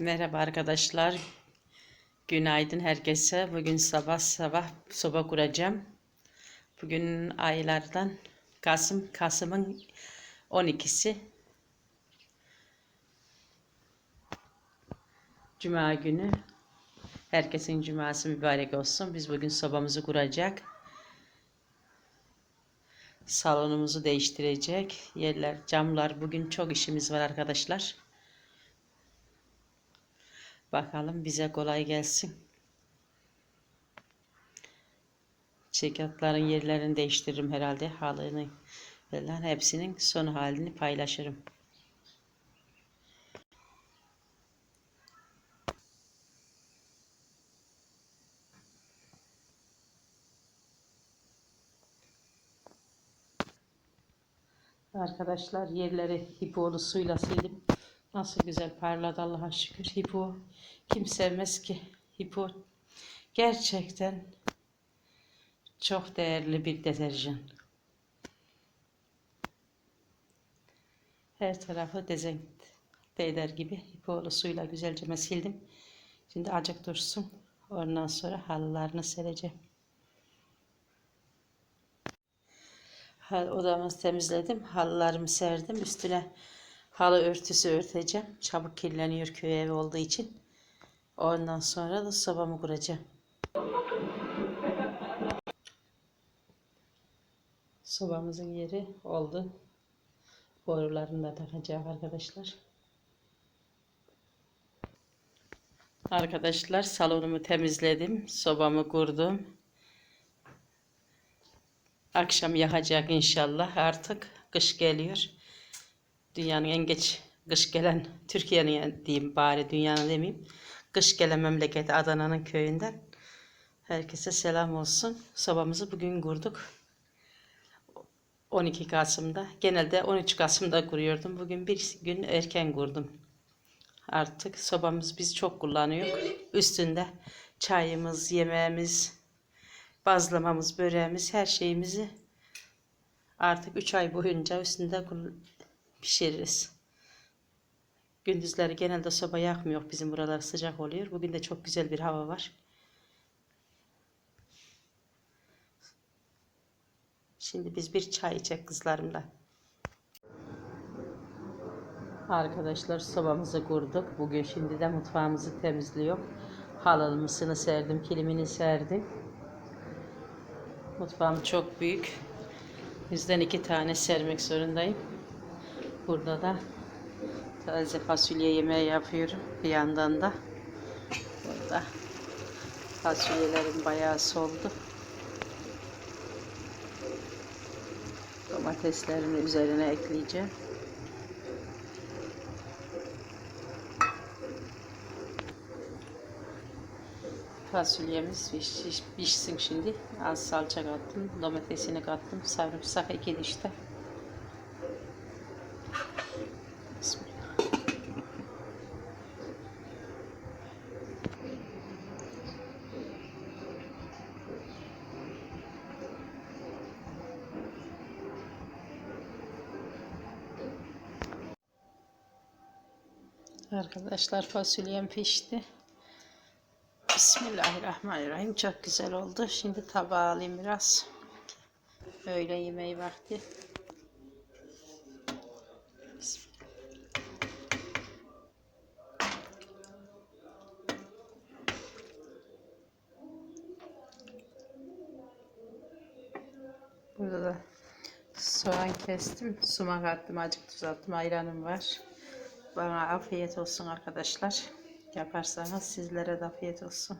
Merhaba arkadaşlar. Günaydın herkese. Bugün sabah sabah soba kuracağım. Bugün aylardan Kasım, Kasım'ın 12'si. Cuma günü. Herkesin cuması mübarek olsun. Biz bugün sobamızı kuracak. Salonumuzu değiştirecek. Yerler, camlar. Bugün çok işimiz var arkadaşlar. Bakalım bize kolay gelsin. Çekatların yerlerini değiştiririm herhalde. Halını falan hepsinin son halini paylaşırım. Arkadaşlar yerleri hipolu suyla sildim. Nasıl güzel parladı Allah'a şükür. Hipo kim sevmez ki? Hipo gerçekten çok değerli bir deterjan. Her tarafı dezenfekte eder gibi hipolu suyla güzelce sildim. Şimdi acık dursun. Ondan sonra halılarını sereceğim. Odamızı temizledim. Halılarımı serdim. Üstüne halı örtüsü örteceğim. Çabuk kirleniyor köy evi olduğu için. Ondan sonra da sobamı kuracağım. Sobamızın yeri oldu. Borularını da takacağım arkadaşlar. Arkadaşlar salonumu temizledim. Sobamı kurdum. Akşam yakacak inşallah. Artık kış geliyor. Dünyanın en geç kış gelen Türkiye'nin diyeyim bari dünyanın demeyeyim. Kış gelen memleketi Adana'nın köyünden. Herkese selam olsun. Sobamızı bugün kurduk. 12 Kasım'da. Genelde 13 Kasım'da kuruyordum. Bugün bir gün erken kurdum. Artık sobamız biz çok kullanıyor. Üstünde çayımız, yemeğimiz, bazlamamız, böreğimiz, her şeyimizi artık 3 ay boyunca üstünde pişiririz. Gündüzleri genelde soba yakmıyor. Bizim buralar sıcak oluyor. Bugün de çok güzel bir hava var. Şimdi biz bir çay içecek kızlarımla. Arkadaşlar sobamızı kurduk. Bugün şimdi de mutfağımızı temizliyor. Halımısını serdim, kilimini serdim. Mutfağım çok büyük. Yüzden iki tane sermek zorundayım. Burada da taze fasulye yemeği yapıyorum. Bir yandan da burada fasulyelerim bayağı soldu. Domateslerini üzerine ekleyeceğim. Fasulyemiz piş, pişsin şimdi. Az salça kattım. Domatesini kattım. Sarımsak iki dişte. Arkadaşlar fasulyem pişti. Bismillahirrahmanirrahim. Çok güzel oldu. Şimdi tabağa alayım biraz. Öğle yemeği vakti. Burada da soğan kestim. Sumak attım. Acık tuz attım. Ayranım var. Bana afiyet olsun arkadaşlar. Yaparsanız sizlere de afiyet olsun.